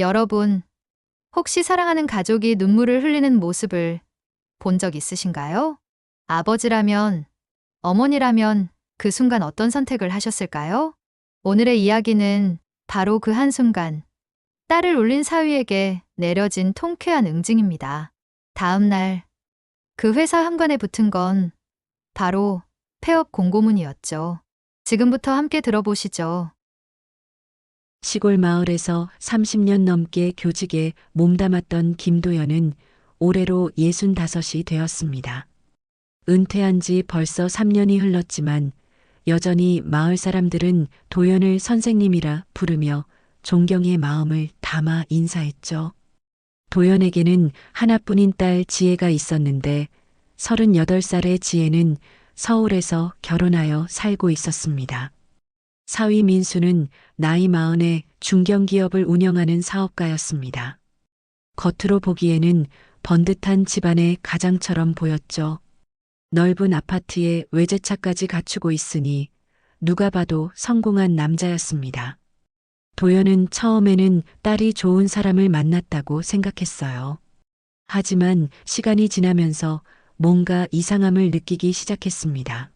여러분, 혹시 사랑하는 가족이 눈물을 흘리는 모습을 본 적 있으신가요? 아버지라면, 어머니라면 그 순간 어떤 선택을 하셨을까요? 오늘의 이야기는 바로 그 한순간, 딸을 울린 사위에게 내려진 통쾌한 응징입니다. 다음 날, 그 회사 현관에 붙은 건 바로 폐업 공고문이었죠. 지금부터 함께 들어보시죠. 시골 마을에서 30년 넘게 교직에 몸담았던 김도연은 올해로 65이 되었습니다. 은퇴한 지 벌써 3년이 흘렀지만 여전히 마을 사람들은 도연을 선생님이라 부르며 존경의 마음을 담아 인사했죠. 도연에게는 하나뿐인 딸 지혜가 있었는데 38살의 지혜는 서울에서 결혼하여 살고 있었습니다. 사위 민수는 나이 마흔에 중견기업을 운영하는 사업가였습니다. 겉으로 보기에는 번듯한 집안의 가장처럼 보였죠. 넓은 아파트에 외제차까지 갖추고 있으니 누가 봐도 성공한 남자였습니다. 도연은 처음에는 딸이 좋은 사람을 만났다고 생각했어요. 하지만 시간이 지나면서 뭔가 이상함을 느끼기 시작했습니다.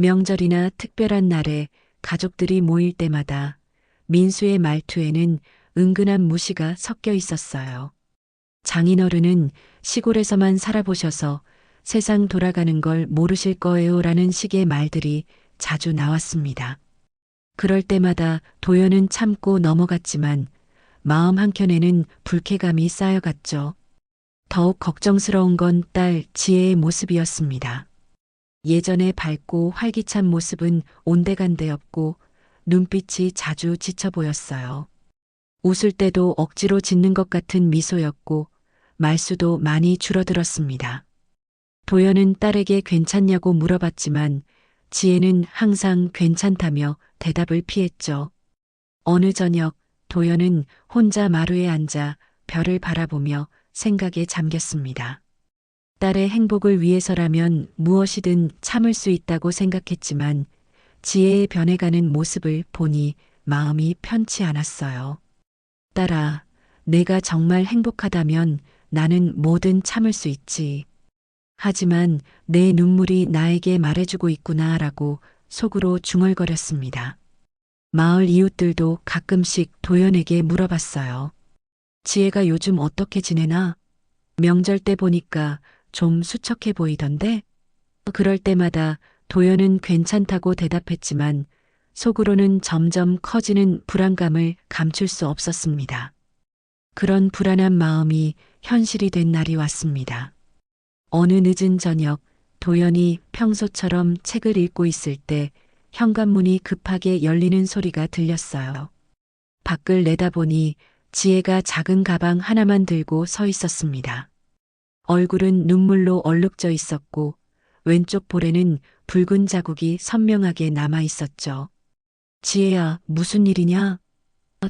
명절이나 특별한 날에 가족들이 모일 때마다 민수의 말투에는 은근한 무시가 섞여 있었어요. 장인어른은 시골에서만 살아보셔서 세상 돌아가는 걸 모르실 거예요 라는 식의 말들이 자주 나왔습니다. 그럴 때마다 도연은 참고 넘어갔지만 마음 한켠에는 불쾌감이 쌓여갔죠. 더욱 걱정스러운 건 딸 지혜의 모습이었습니다. 예전의 밝고 활기찬 모습은 온데간데 없고 눈빛이 자주 지쳐 보였어요. 웃을 때도 억지로 짓는 것 같은 미소였고 말수도 많이 줄어들었습니다. 도연은 딸에게 괜찮냐고 물어봤지만 지혜는 항상 괜찮다며 대답을 피했죠. 어느 저녁 도연은 혼자 마루에 앉아 별을 바라보며 생각에 잠겼습니다. 딸의 행복을 위해서라면 무엇이든 참을 수 있다고 생각했지만 지혜의 변해가는 모습을 보니 마음이 편치 않았어요. 딸아, 내가 정말 행복하다면 나는 뭐든 참을 수 있지. 하지만 내 눈물이 나에게 말해주고 있구나 라고 속으로 중얼거렸습니다. 마을 이웃들도 가끔씩 도연에게 물어봤어요. 지혜가 요즘 어떻게 지내나? 명절 때 보니까 좀 수척해 보이던데? 그럴 때마다 도연은 괜찮다고 대답했지만 속으로는 점점 커지는 불안감을 감출 수 없었습니다. 그런 불안한 마음이 현실이 된 날이 왔습니다. 어느 늦은 저녁 도연이 평소처럼 책을 읽고 있을 때 현관문이 급하게 열리는 소리가 들렸어요. 밖을 내다보니 지혜가 작은 가방 하나만 들고 서 있었습니다. 얼굴은 눈물로 얼룩져 있었고 왼쪽 볼에는 붉은 자국이 선명하게 남아 있었죠. 지혜야, 무슨 일이냐?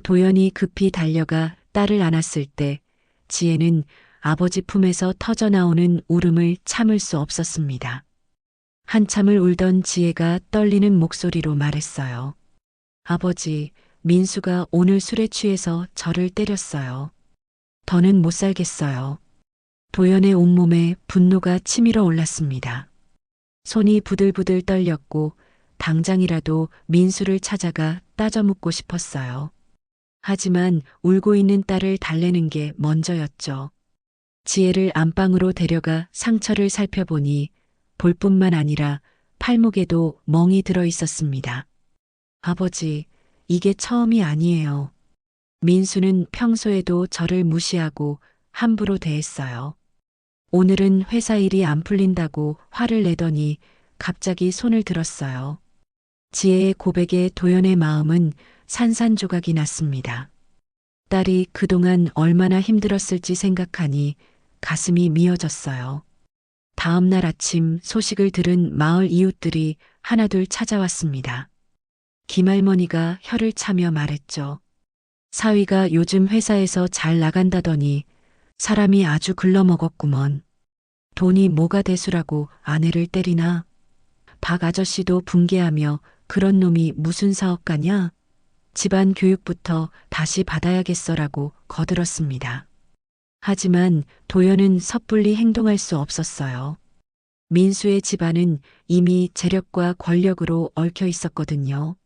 도연이 급히 달려가 딸을 안았을 때 지혜는 아버지 품에서 터져나오는 울음을 참을 수 없었습니다. 한참을 울던 지혜가 떨리는 목소리로 말했어요. 아버지, 민수가 오늘 술에 취해서 저를 때렸어요. 더는 못 살겠어요. 도연의 온몸에 분노가 치밀어 올랐습니다. 손이 부들부들 떨렸고 당장이라도 민수를 찾아가 따져 묻고 싶었어요. 하지만 울고 있는 딸을 달래는 게 먼저였죠. 지혜를 안방으로 데려가 상처를 살펴보니 볼뿐만 아니라 팔목에도 멍이 들어 있었습니다. 아버지, 이게 처음이 아니에요. 민수는 평소에도 저를 무시하고 함부로 대했어요. 오늘은 회사 일이 안 풀린다고 화를 내더니 갑자기 손을 들었어요. 지혜의 고백에 도연의 마음은 산산조각이 났습니다. 딸이 그동안 얼마나 힘들었을지 생각하니 가슴이 미어졌어요. 다음 날 아침 소식을 들은 마을 이웃들이 하나둘 찾아왔습니다. 김할머니가 혀를 차며 말했죠. 사위가 요즘 회사에서 잘 나간다더니 사람이 아주 글러먹었구먼. 돈이 뭐가 대수라고 아내를 때리나? 박 아저씨도 붕괴하며 그런 놈이 무슨 사업가냐? 집안 교육부터 다시 받아야겠어라고 거들었습니다. 하지만 도연은 섣불리 행동할 수 없었어요. 민수의 집안은 이미 재력과 권력으로 얽혀 있었거든요.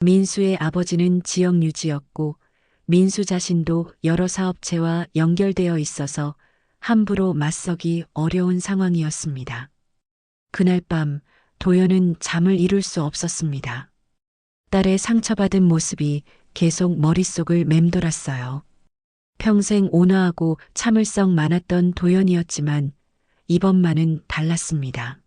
민수의 아버지는 지역 유지였고 민수 자신도 여러 사업체와 연결되어 있어서 함부로 맞서기 어려운 상황이었습니다. 그날 밤 도연은 잠을 이룰 수 없었습니다. 딸의 상처받은 모습이 계속 머릿속을 맴돌았어요. 평생 온화하고 참을성 많았던 도연이었지만 이번만은 달랐습니다.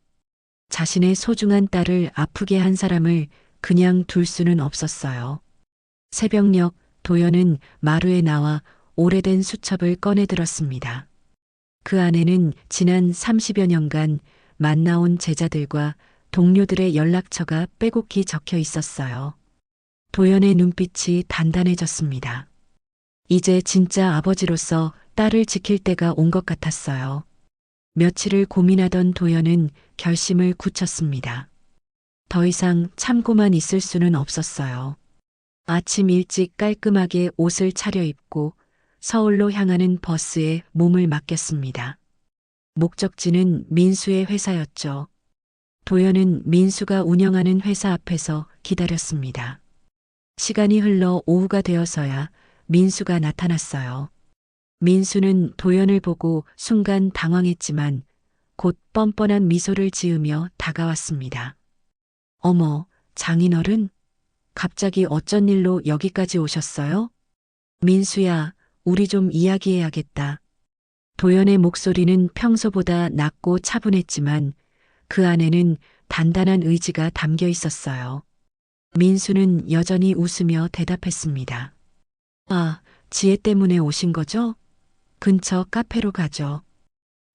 자신의 소중한 딸을 아프게 한 사람을 그냥 둘 수는 없었어요. 새벽녘 도연은 마루에 나와 오래된 수첩을 꺼내 들었습니다. 그 안에는 지난 30여 년간 만나온 제자들과 동료들의 연락처가 빼곡히 적혀 있었어요. 도연의 눈빛이 단단해졌습니다. 이제 진짜 아버지로서 딸을 지킬 때가 온 것 같았어요. 며칠을 고민하던 도연은 결심을 굳혔습니다. 더 이상 참고만 있을 수는 없었어요. 아침 일찍 깔끔하게 옷을 차려입고 서울로 향하는 버스에 몸을 맡겼습니다. 목적지는 민수의 회사였죠. 도연은 민수가 운영하는 회사 앞에서 기다렸습니다. 시간이 흘러 오후가 되어서야 민수가 나타났어요. 민수는 도연을 보고 순간 당황했지만 곧 뻔뻔한 미소를 지으며 다가왔습니다. 어머, 장인어른? 갑자기 어쩐 일로 여기까지 오셨어요? 민수야, 우리 좀 이야기해야겠다. 도연의 목소리는 평소보다 낮고 차분했지만 그 안에는 단단한 의지가 담겨 있었어요. 민수는 여전히 웃으며 대답했습니다. 아, 지혜 때문에 오신 거죠? 근처 카페로 가죠.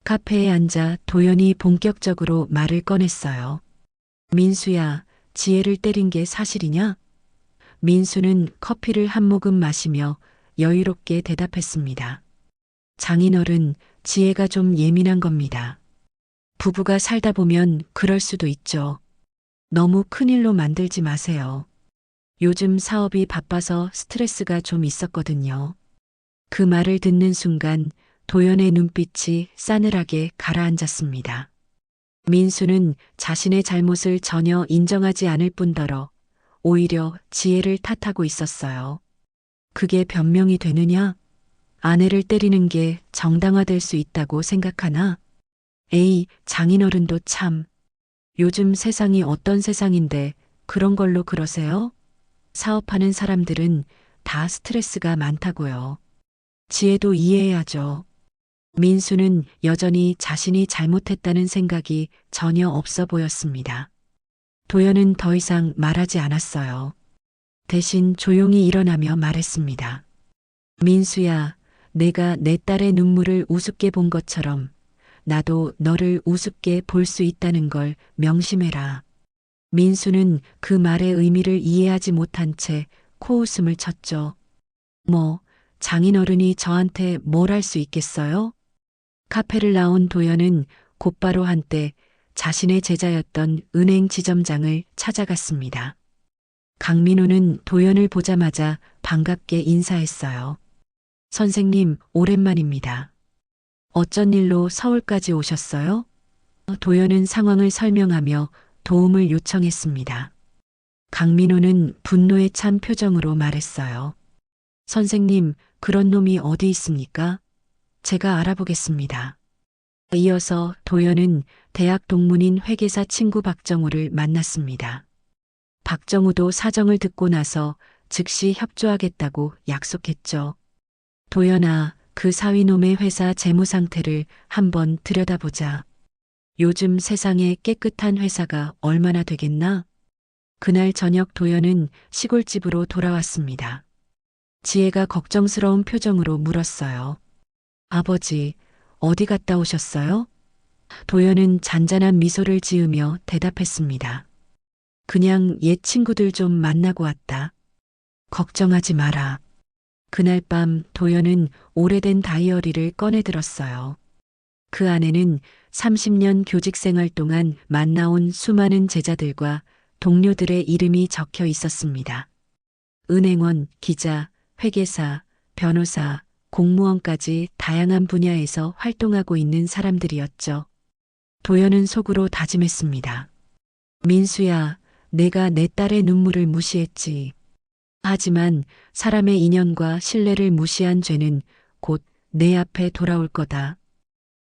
카페에 앉아 도연이 본격적으로 말을 꺼냈어요. 민수야, 지혜를 때린 게 사실이냐? 민수는 커피를 한 모금 마시며 여유롭게 대답했습니다. 장인어른, 지혜가 좀 예민한 겁니다. 부부가 살다 보면 그럴 수도 있죠. 너무 큰일로 만들지 마세요. 요즘 사업이 바빠서 스트레스가 좀 있었거든요. 그 말을 듣는 순간 도연의 눈빛이 싸늘하게 가라앉았습니다. 민수는 자신의 잘못을 전혀 인정하지 않을 뿐더러 오히려 지혜를 탓하고 있었어요. 그게 변명이 되느냐? 아내를 때리는 게 정당화될 수 있다고 생각하나? 에이, 장인어른도 참. 요즘 세상이 어떤 세상인데 그런 걸로 그러세요? 사업하는 사람들은 다 스트레스가 많다고요. 지혜도 이해해야죠. 민수는 여전히 자신이 잘못했다는 생각이 전혀 없어 보였습니다. 도연은 더 이상 말하지 않았어요. 대신 조용히 일어나며 말했습니다. 민수야, 내가 내 딸의 눈물을 우습게 본 것처럼 나도 너를 우습게 볼 수 있다는 걸 명심해라. 민수는 그 말의 의미를 이해하지 못한 채 코웃음을 쳤죠. 뭐, 장인어른이 저한테 뭘 할 수 있겠어요? 카페를 나온 도연은 곧바로 한때 자신의 제자였던 은행 지점장을 찾아갔습니다. 강민호는 도연을 보자마자 반갑게 인사했어요. 선생님, 오랜만입니다. 어쩐 일로 서울까지 오셨어요? 도연은 상황을 설명하며 도움을 요청했습니다. 강민호는 분노에 찬 표정으로 말했어요. 선생님, 그런 놈이 어디 있습니까? 제가 알아보겠습니다. 이어서 도연은 대학 동문인 회계사 친구 박정우를 만났습니다. 박정우도 사정을 듣고 나서 즉시 협조하겠다고 약속했죠. 도연아, 그 사위놈의 회사 재무 상태를 한번 들여다보자. 요즘 세상에 깨끗한 회사가 얼마나 되겠나? 그날 저녁 도연은 시골집으로 돌아왔습니다. 지혜가 걱정스러운 표정으로 물었어요. 아버지, 어디 갔다 오셨어요? 도연은 잔잔한 미소를 지으며 대답했습니다. 그냥 옛 친구들 좀 만나고 왔다. 걱정하지 마라. 그날 밤 도연은 오래된 다이어리를 꺼내 들었어요. 그 안에는 30년 교직 생활 동안 만나온 수많은 제자들과 동료들의 이름이 적혀 있었습니다. 은행원, 기자, 회계사, 변호사, 공무원까지 다양한 분야에서 활동하고 있는 사람들이었죠. 도연은 속으로 다짐했습니다. 민수야, 내가 내 딸의 눈물을 무시했지. 하지만 사람의 인연과 신뢰를 무시한 죄는 곧 내 앞에 돌아올 거다.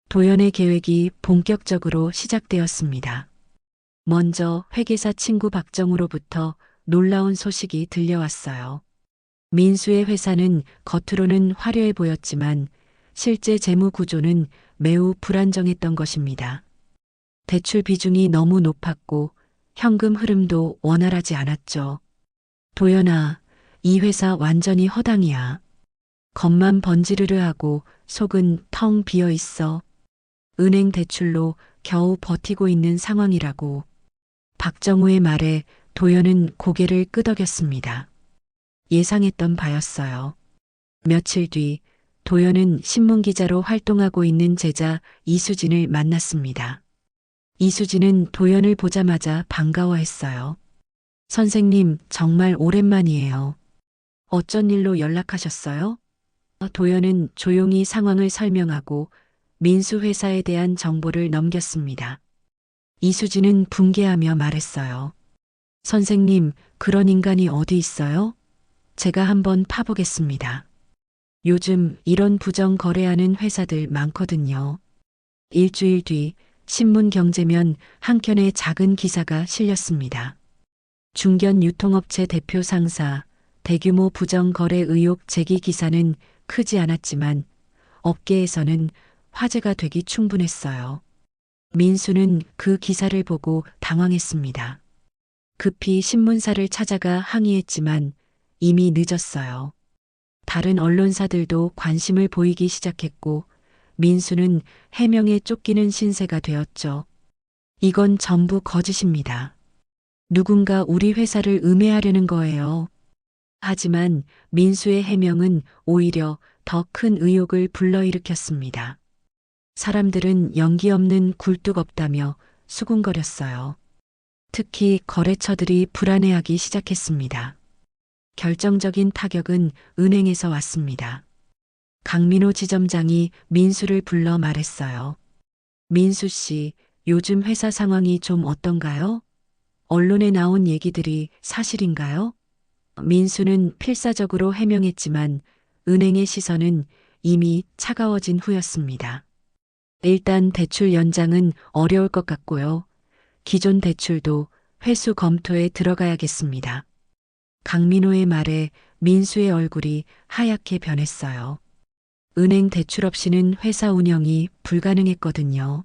도연의 계획이 본격적으로 시작되었습니다. 먼저 회계사 친구 박정우로부터 놀라운 소식이 들려왔어요. 민수의 회사는 겉으로는 화려해 보였지만 실제 재무 구조는 매우 불안정했던 것입니다. 대출 비중이 너무 높았고 현금 흐름도 원활하지 않았죠. 도연아, 이 회사 완전히 허당이야. 겉만 번지르르 하고 속은 텅 비어 있어. 은행 대출로 겨우 버티고 있는 상황이라고. 박정우의 말에 도연은 고개를 끄덕였습니다. 예상했던 바였어요. 며칠 뒤 도연은 신문기자로 활동하고 있는 제자 이수진을 만났습니다. 이수진은 도연을 보자마자 반가워했어요. 선생님, 정말 오랜만이에요. 어쩐 일로 연락하셨어요? 도연은 조용히 상황을 설명하고 민수 회사에 대한 정보를 넘겼습니다. 이수진은 붕괴하며 말했어요. 선생님, 그런 인간이 어디 있어요? 제가 한번 파보겠습니다. 요즘 이런 부정 거래하는 회사들 많거든요. 일주일 뒤 신문 경제면 한 켠에 작은 기사가 실렸습니다. 중견 유통업체 대표 상사 대규모 부정 거래 의혹 제기 기사는 크지 않았지만 업계에서는 화제가 되기 충분했어요. 민수는 그 기사를 보고 당황했습니다. 급히 신문사를 찾아가 항의했지만 이미 늦었어요. 다른 언론사들도 관심을 보이기 시작했고 민수는 해명에 쫓기는 신세가 되었죠. 이건 전부 거짓입니다. 누군가 우리 회사를 음해하려는 거예요. 하지만 민수의 해명은 오히려 더 큰 의혹을 불러일으켰습니다. 사람들은 연기 없는 굴뚝 없다며 수군거렸어요. 특히 거래처들이 불안해하기 시작했습니다. 결정적인 타격은 은행에서 왔습니다. 강민호 지점장이 민수를 불러 말했어요. 민수 씨, 요즘 회사 상황이 좀 어떤가요? 언론에 나온 얘기들이 사실인가요? 민수는 필사적으로 해명했지만 은행의 시선은 이미 차가워진 후였습니다. 일단 대출 연장은 어려울 것 같고요. 기존 대출도 회수 검토에 들어가야겠습니다. 강민호의 말에 민수의 얼굴이 하얗게 변했어요. 은행 대출 없이는 회사 운영이 불가능했거든요.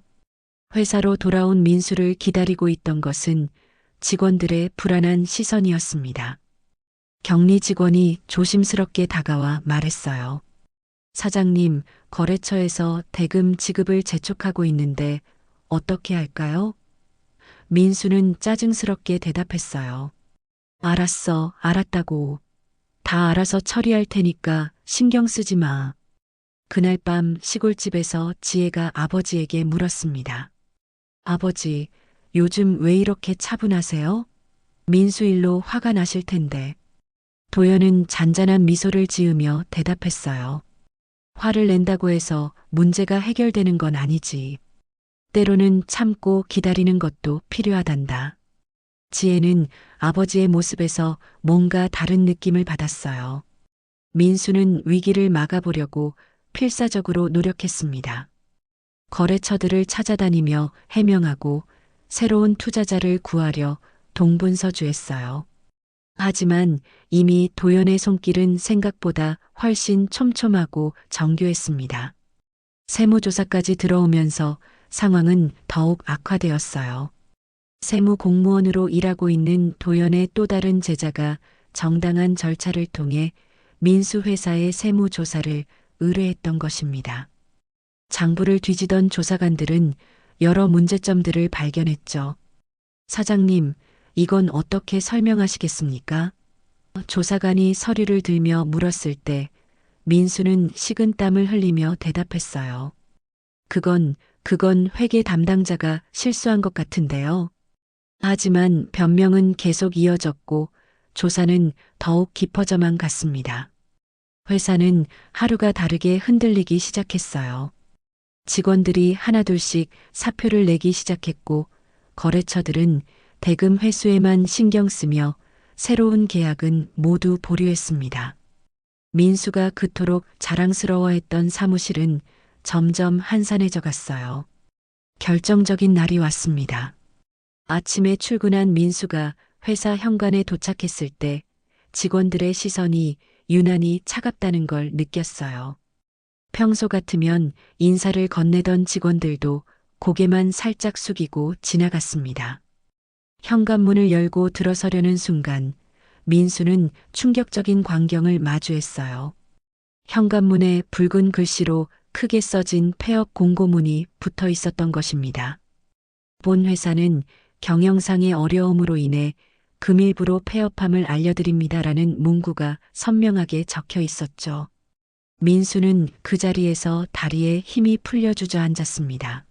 회사로 돌아온 민수를 기다리고 있던 것은 직원들의 불안한 시선이었습니다. 격리 직원이 조심스럽게 다가와 말했어요. 사장님, 거래처에서 대금 지급을 재촉하고 있는데 어떻게 할까요? 민수는 짜증스럽게 대답했어요. 알았어, 알았다고. 다 알아서 처리할 테니까 신경 쓰지 마. 그날 밤 시골집에서 지혜가 아버지에게 물었습니다. 아버지, 요즘 왜 이렇게 차분하세요? 민수 일로 화가 나실 텐데. 도연은 잔잔한 미소를 지으며 대답했어요. 화를 낸다고 해서 문제가 해결되는 건 아니지. 때로는 참고 기다리는 것도 필요하단다. 지혜는 아버지의 모습에서 뭔가 다른 느낌을 받았어요. 민수는 위기를 막아보려고 필사적으로 노력했습니다. 거래처들을 찾아다니며 해명하고 새로운 투자자를 구하려 동분서주했어요. 하지만 이미 도연의 손길은 생각보다 훨씬 촘촘하고 정교했습니다. 세무조사까지 들어오면서 상황은 더욱 악화되었어요. 세무 공무원으로 일하고 있는 도연의 또 다른 제자가 정당한 절차를 통해 민수회사의 세무조사를 의뢰했던 것입니다. 장부를 뒤지던 조사관들은 여러 문제점들을 발견했죠. 사장님, 이건 어떻게 설명하시겠습니까? 조사관이 서류를 들며 물었을 때 민수는 식은 땀을 흘리며 대답했어요. 그건, 그건 회계 담당자가 실수한 것 같은데요. 하지만 변명은 계속 이어졌고 조사는 더욱 깊어져만 갔습니다. 회사는 하루가 다르게 흔들리기 시작했어요. 직원들이 하나둘씩 사표를 내기 시작했고 거래처들은 대금 회수에만 신경 쓰며 새로운 계약은 모두 보류했습니다. 민수가 그토록 자랑스러워했던 사무실은 점점 한산해져 갔어요. 결정적인 날이 왔습니다. 아침에 출근한 민수가 회사 현관에 도착했을 때 직원들의 시선이 유난히 차갑다는 걸 느꼈어요. 평소 같으면 인사를 건네던 직원들도 고개만 살짝 숙이고 지나갔습니다. 현관문을 열고 들어서려는 순간 민수는 충격적인 광경을 마주했어요. 현관문에 붉은 글씨로 크게 써진 폐업 공고문이 붙어 있었던 것입니다. 본 회사는 경영상의 어려움으로 인해 금일부로 폐업함을 알려드립니다라는 문구가 선명하게 적혀 있었죠. 민수는 그 자리에서 다리에 힘이 풀려 주저앉았습니다.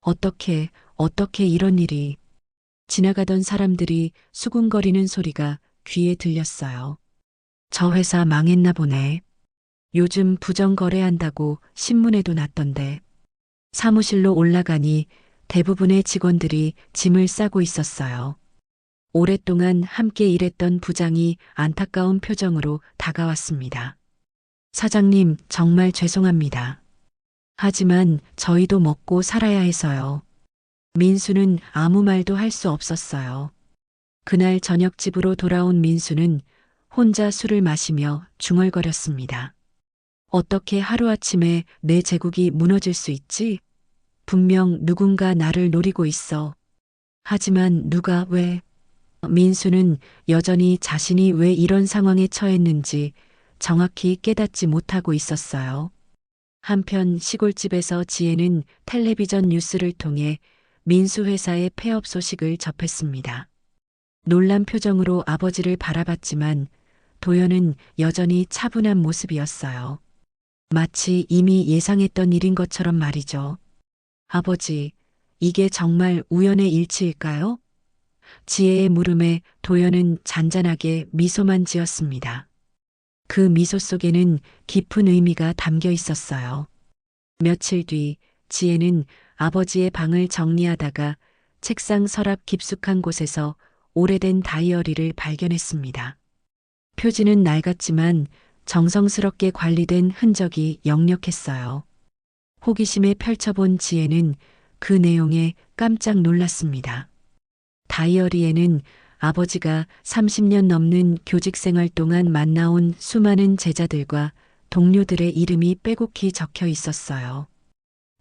어떻게, 어떻게 이런 일이. 지나가던 사람들이 수군거리는 소리가 귀에 들렸어요. 저 회사 망했나 보네. 요즘 부정거래한다고 신문에도 났던데. 사무실로 올라가니 대부분의 직원들이 짐을 싸고 있었어요. 오랫동안 함께 일했던 부장이 안타까운 표정으로 다가왔습니다. 사장님, 정말 죄송합니다. 하지만 저희도 먹고 살아야 해서요. 민수는 아무 말도 할 수 없었어요. 그날 저녁 집으로 돌아온 민수는 혼자 술을 마시며 중얼거렸습니다. 어떻게 하루아침에 내 제국이 무너질 수 있지? 분명 누군가 나를 노리고 있어. 하지만 누가 왜? 민수는 여전히 자신이 왜 이런 상황에 처했는지 정확히 깨닫지 못하고 있었어요. 한편 시골집에서 지혜는 텔레비전 뉴스를 통해 민수 회사의 폐업 소식을 접했습니다. 놀란 표정으로 아버지를 바라봤지만 도연은 여전히 차분한 모습이었어요. 마치 이미 예상했던 일인 것처럼 말이죠. 아버지, 이게 정말 우연의 일치일까요? 지혜의 물음에 도연은 잔잔하게 미소만 지었습니다. 그 미소 속에는 깊은 의미가 담겨 있었어요. 며칠 뒤 지혜는 아버지의 방을 정리하다가 책상 서랍 깊숙한 곳에서 오래된 다이어리를 발견했습니다. 표지는 낡았지만 정성스럽게 관리된 흔적이 역력했어요. 호기심에 펼쳐본 지혜는 그 내용에 깜짝 놀랐습니다. 다이어리에는 아버지가 30년 넘는 교직 생활 동안 만나온 수많은 제자들과 동료들의 이름이 빼곡히 적혀 있었어요.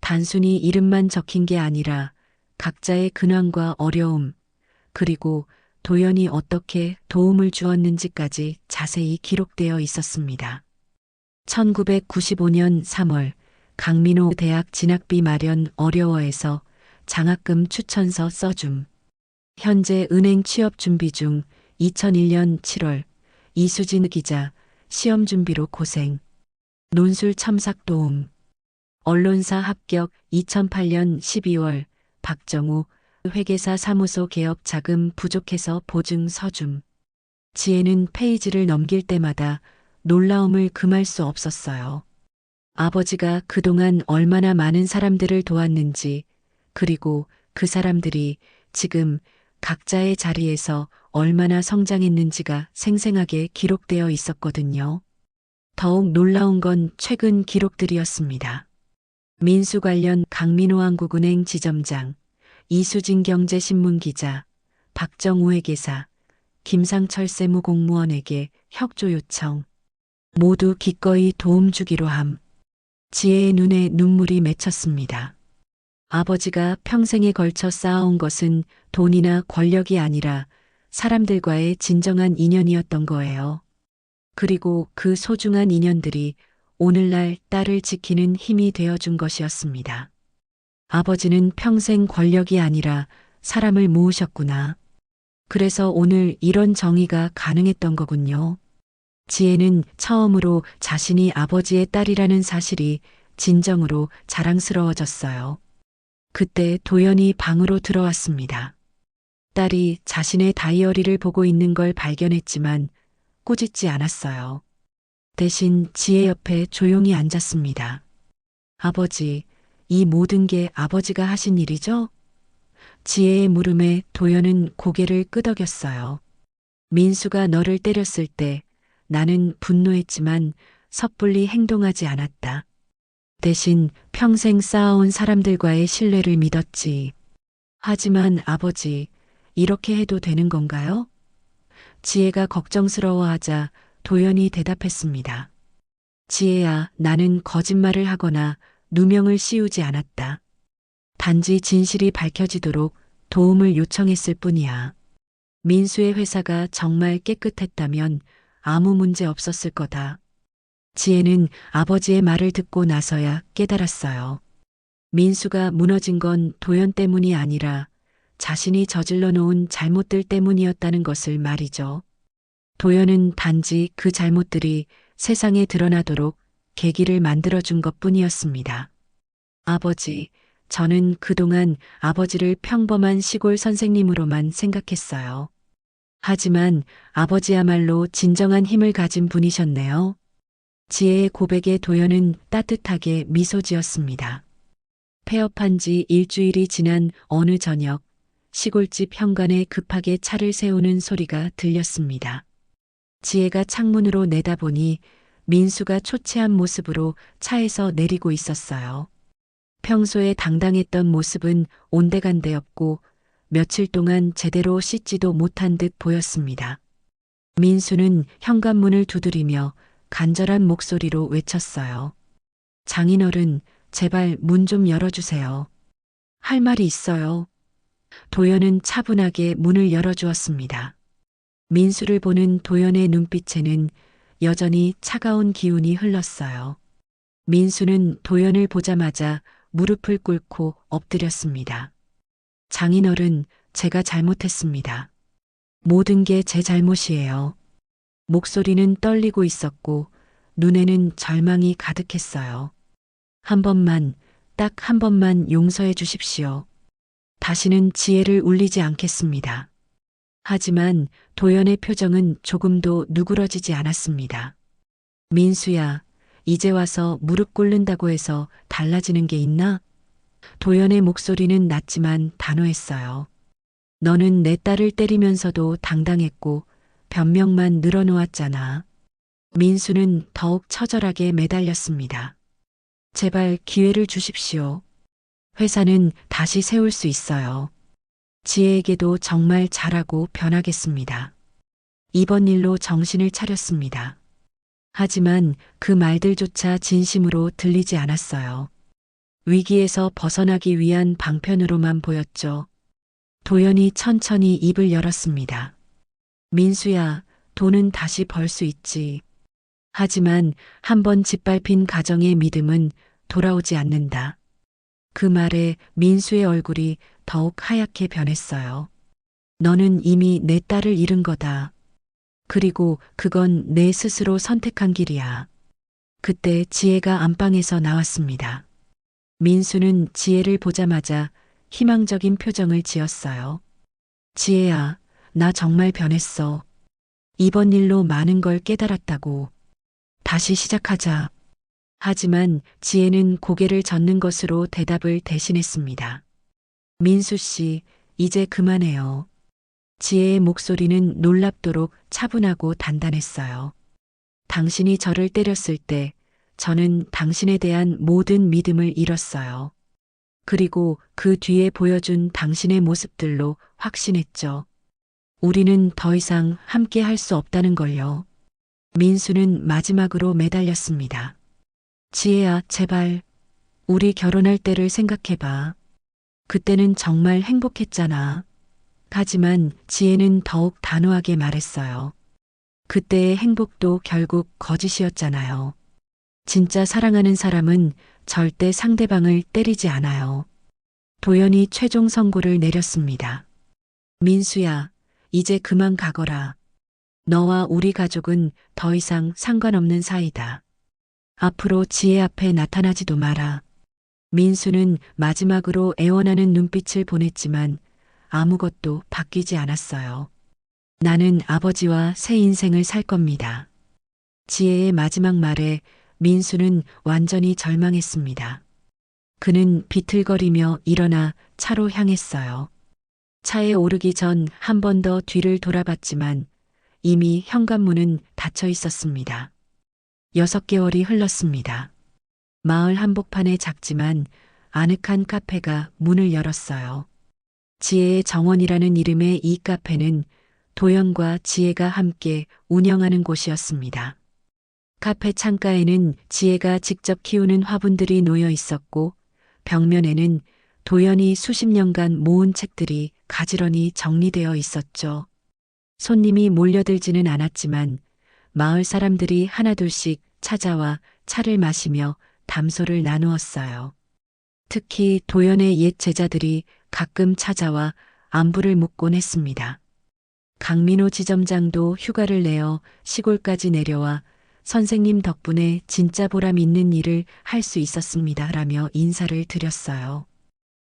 단순히 이름만 적힌 게 아니라 각자의 근황과 어려움, 그리고 도연이 어떻게 도움을 주었는지까지 자세히 기록되어 있었습니다. 1995년 3월 강민호 대학 진학비 마련 어려워해서 장학금 추천서 써줌. 현재 은행 취업 준비 중 2001년 7월 이수진 기자 시험 준비로 고생. 논술 첨삭 도움. 언론사 합격 2008년 12월 박정우 회계사 사무소 개업 자금 부족해서 보증 서줌. 지혜는 페이지를 넘길 때마다 놀라움을 금할 수 없었어요. 아버지가 그동안 얼마나 많은 사람들을 도왔는지, 그리고 그 사람들이 지금 각자의 자리에서 얼마나 성장했는지가 생생하게 기록되어 있었거든요. 더욱 놀라운 건 최근 기록들이었습니다. 민수 관련 강민호 한국은행 지점장, 이수진 경제신문 기자, 박정우 회계사, 김상철 세무공무원에게 협조 요청. 모두 기꺼이 도움 주기로 함. 지혜의 눈에 눈물이 맺혔습니다. 아버지가 평생에 걸쳐 쌓아온 것은 돈이나 권력이 아니라 사람들과의 진정한 인연이었던 거예요. 그리고 그 소중한 인연들이 오늘날 딸을 지키는 힘이 되어준 것이었습니다. 아버지는 평생 권력이 아니라 사람을 모으셨구나. 그래서 오늘 이런 정의가 가능했던 거군요. 지혜는 처음으로 자신이 아버지의 딸이라는 사실이 진정으로 자랑스러워졌어요. 그때 도연이 방으로 들어왔습니다. 딸이 자신의 다이어리를 보고 있는 걸 발견했지만 꾸짖지 않았어요. 대신 지혜 옆에 조용히 앉았습니다. 아버지, 이 모든 게 아버지가 하신 일이죠? 지혜의 물음에 도연은 고개를 끄덕였어요. 민수가 너를 때렸을 때 나는 분노했지만 섣불리 행동하지 않았다. 대신 평생 쌓아온 사람들과의 신뢰를 믿었지. 하지만 아버지, 이렇게 해도 되는 건가요? 지혜가 걱정스러워하자 도연이 대답했습니다. 지혜야, 나는 거짓말을 하거나 누명을 씌우지 않았다. 단지 진실이 밝혀지도록 도움을 요청했을 뿐이야. 민수의 회사가 정말 깨끗했다면 아무 문제 없었을 거다. 지혜는 아버지의 말을 듣고 나서야 깨달았어요. 민수가 무너진 건 도연 때문이 아니라 자신이 저질러 놓은 잘못들 때문이었다는 것을 말이죠. 도연은 단지 그 잘못들이 세상에 드러나도록 계기를 만들어준 것 뿐이었습니다. 아버지, 저는 그동안 아버지를 평범한 시골 선생님으로만 생각했어요. 하지만 아버지야말로 진정한 힘을 가진 분이셨네요. 지혜의 고백에 도연은 따뜻하게 미소 지었습니다. 폐업한 지 일주일이 지난 어느 저녁, 시골집 현관에 급하게 차를 세우는 소리가 들렸습니다. 지혜가 창문으로 내다보니 민수가 초췌한 모습으로 차에서 내리고 있었어요. 평소에 당당했던 모습은 온데간데없고 며칠 동안 제대로 씻지도 못한 듯 보였습니다. 민수는 현관문을 두드리며 간절한 목소리로 외쳤어요. 장인어른, 제발 문 좀 열어주세요. 할 말이 있어요. 도연은 차분하게 문을 열어주었습니다. 민수를 보는 도연의 눈빛에는 여전히 차가운 기운이 흘렀어요. 민수는 도연을 보자마자 무릎을 꿇고 엎드렸습니다. 장인어른, 제가 잘못했습니다. 모든 게 제 잘못이에요. 목소리는 떨리고 있었고 눈에는 절망이 가득했어요. 한 번만, 딱 한 번만 용서해 주십시오. 다시는 지혜를 울리지 않겠습니다. 하지만 도연의 표정은 조금도 누그러지지 않았습니다. 민수야, 이제 와서 무릎 꿇는다고 해서 달라지는 게 있나? 도연의 목소리는 낮지만 단호했어요. 너는 내 딸을 때리면서도 당당했고 변명만 늘어놓았잖아. 민수는 더욱 처절하게 매달렸습니다. 제발 기회를 주십시오. 회사는 다시 세울 수 있어요. 지혜에게도 정말 잘하고 변하겠습니다. 이번 일로 정신을 차렸습니다. 하지만 그 말들조차 진심으로 들리지 않았어요. 위기에서 벗어나기 위한 방편으로만 보였죠. 도연이 천천히 입을 열었습니다. 민수야, 돈은 다시 벌 수 있지. 하지만 한번 짓밟힌 가정의 믿음은 돌아오지 않는다. 그 말에 민수의 얼굴이 더욱 하얗게 변했어요. 너는 이미 내 딸을 잃은 거다. 그리고 그건 내 스스로 선택한 길이야. 그때 지혜가 안방에서 나왔습니다. 민수는 지혜를 보자마자 희망적인 표정을 지었어요. 지혜야, 나 정말 변했어. 이번 일로 많은 걸 깨달았다고. 다시 시작하자. 하지만 지혜는 고개를 젓는 것으로 대답을 대신했습니다. 민수 씨, 이제 그만해요. 지혜의 목소리는 놀랍도록 차분하고 단단했어요. 당신이 저를 때렸을 때 저는 당신에 대한 모든 믿음을 잃었어요. 그리고 그 뒤에 보여준 당신의 모습들로 확신했죠. 우리는 더 이상 함께 할 수 없다는 걸요. 민수는 마지막으로 매달렸습니다. 지혜야, 제발. 우리 결혼할 때를 생각해봐. 그때는 정말 행복했잖아. 하지만 지혜는 더욱 단호하게 말했어요. 그때의 행복도 결국 거짓이었잖아요. 진짜 사랑하는 사람은 절대 상대방을 때리지 않아요. 도연이 최종 선고를 내렸습니다. 민수야, 이제 그만 가거라. 너와 우리 가족은 더 이상 상관없는 사이다. 앞으로 지혜 앞에 나타나지도 마라. 민수는 마지막으로 애원하는 눈빛을 보냈지만 아무것도 바뀌지 않았어요. 나는 아버지와 새 인생을 살 겁니다. 지혜의 마지막 말에 민수는 완전히 절망했습니다. 그는 비틀거리며 일어나 차로 향했어요. 차에 오르기 전 한 번 더 뒤를 돌아봤지만 이미 현관문은 닫혀 있었습니다. 여섯 개월이 흘렀습니다. 마을 한복판에 작지만 아늑한 카페가 문을 열었어요. 지혜의 정원이라는 이름의 이 카페는 도연과 지혜가 함께 운영하는 곳이었습니다. 카페 창가에는 지혜가 직접 키우는 화분들이 놓여 있었고 벽면에는 도연이 수십 년간 모은 책들이 가지런히 정리되어 있었죠. 손님이 몰려들지는 않았지만 마을 사람들이 하나둘씩 찾아와 차를 마시며 담소를 나누었어요. 특히 도연의 옛 제자들이 가끔 찾아와 안부를 묻곤 했습니다. 강민호 지점장도 휴가를 내어 시골까지 내려와 선생님 덕분에 진짜 보람 있는 일을 할 수 있었습니다. 라며 인사를 드렸어요.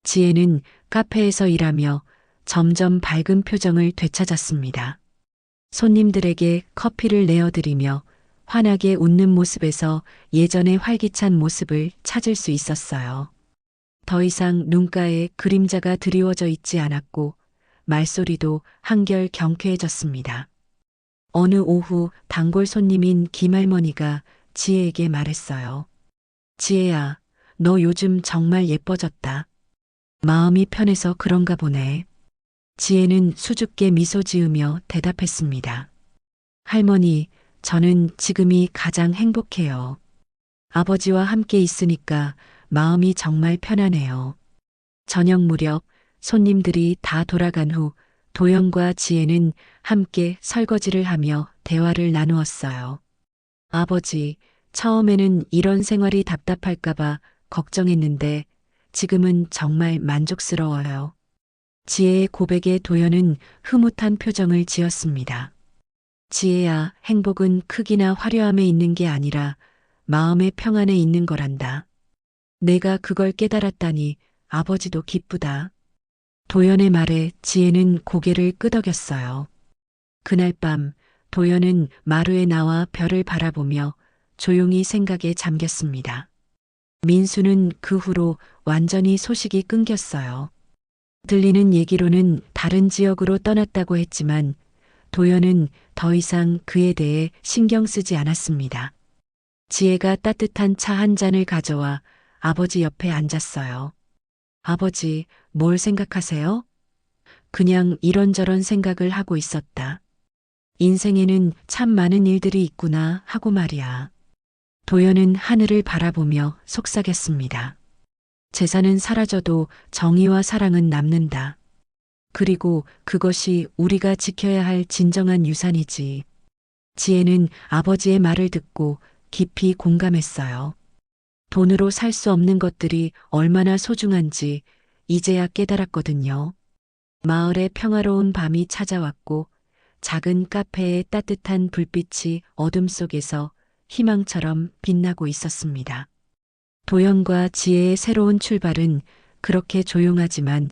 지혜는 카페에서 일하며 점점 밝은 표정을 되찾았습니다. 손님들에게 커피를 내어드리며 환하게 웃는 모습에서 예전의 활기찬 모습을 찾을 수 있었어요. 더 이상 눈가에 그림자가 드리워져 있지 않았고 말소리도 한결 경쾌해졌습니다. 어느 오후 단골 손님인 김할머니가 지혜에게 말했어요. 지혜야, 너 요즘 정말 예뻐졌다. 마음이 편해서 그런가 보네. 지혜는 수줍게 미소 지으며 대답했습니다. 할머니, 저는 지금이 가장 행복해요. 아버지와 함께 있으니까 마음이 정말 편하네요. 저녁 무렵 손님들이 다 돌아간 후 도영과 지혜는 함께 설거지를 하며 대화를 나누었어요. 아버지, 처음에는 이런 생활이 답답할까봐 걱정했는데 지금은 정말 만족스러워요. 지혜의 고백에 도연은 흐뭇한 표정을 지었습니다. 지혜야, 행복은 크기나 화려함에 있는 게 아니라 마음의 평안에 있는 거란다. 내가 그걸 깨달았다니 아버지도 기쁘다. 도연의 말에 지혜는 고개를 끄덕였어요. 그날 밤 도연은 마루에 나와 별을 바라보며 조용히 생각에 잠겼습니다. 민수는 그 후로 완전히 소식이 끊겼어요. 들리는 얘기로는 다른 지역으로 떠났다고 했지만 도연은 더 이상 그에 대해 신경 쓰지 않았습니다. 지혜가 따뜻한 차 한 잔을 가져와 아버지 옆에 앉았어요. 아버지, 뭘 생각하세요? 그냥 이런저런 생각을 하고 있었다. 인생에는 참 많은 일들이 있구나 하고 말이야. 도연은 하늘을 바라보며 속삭였습니다. 재산은 사라져도 정의와 사랑은 남는다. 그리고 그것이 우리가 지켜야 할 진정한 유산이지. 지혜는 아버지의 말을 듣고 깊이 공감했어요. 돈으로 살 수 없는 것들이 얼마나 소중한지 이제야 깨달았거든요. 마을에 평화로운 밤이 찾아왔고 작은 카페의 따뜻한 불빛이 어둠 속에서 희망처럼 빛나고 있었습니다. 도연과 지혜의 새로운 출발은 그렇게 조용하지만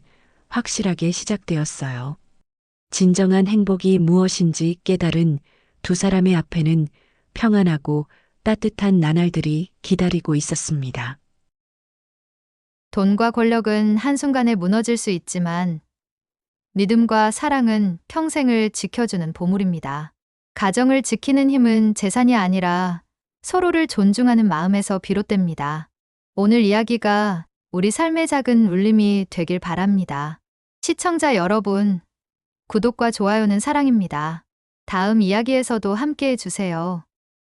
확실하게 시작되었어요. 진정한 행복이 무엇인지 깨달은 두 사람의 앞에는 평안하고 따뜻한 나날들이 기다리고 있었습니다. 돈과 권력은 한순간에 무너질 수 있지만 믿음과 사랑은 평생을 지켜주는 보물입니다. 가정을 지키는 힘은 재산이 아니라 서로를 존중하는 마음에서 비롯됩니다. 오늘 이야기가 우리 삶의 작은 울림이 되길 바랍니다. 시청자 여러분, 구독과 좋아요는 사랑입니다. 다음 이야기에서도 함께 해주세요.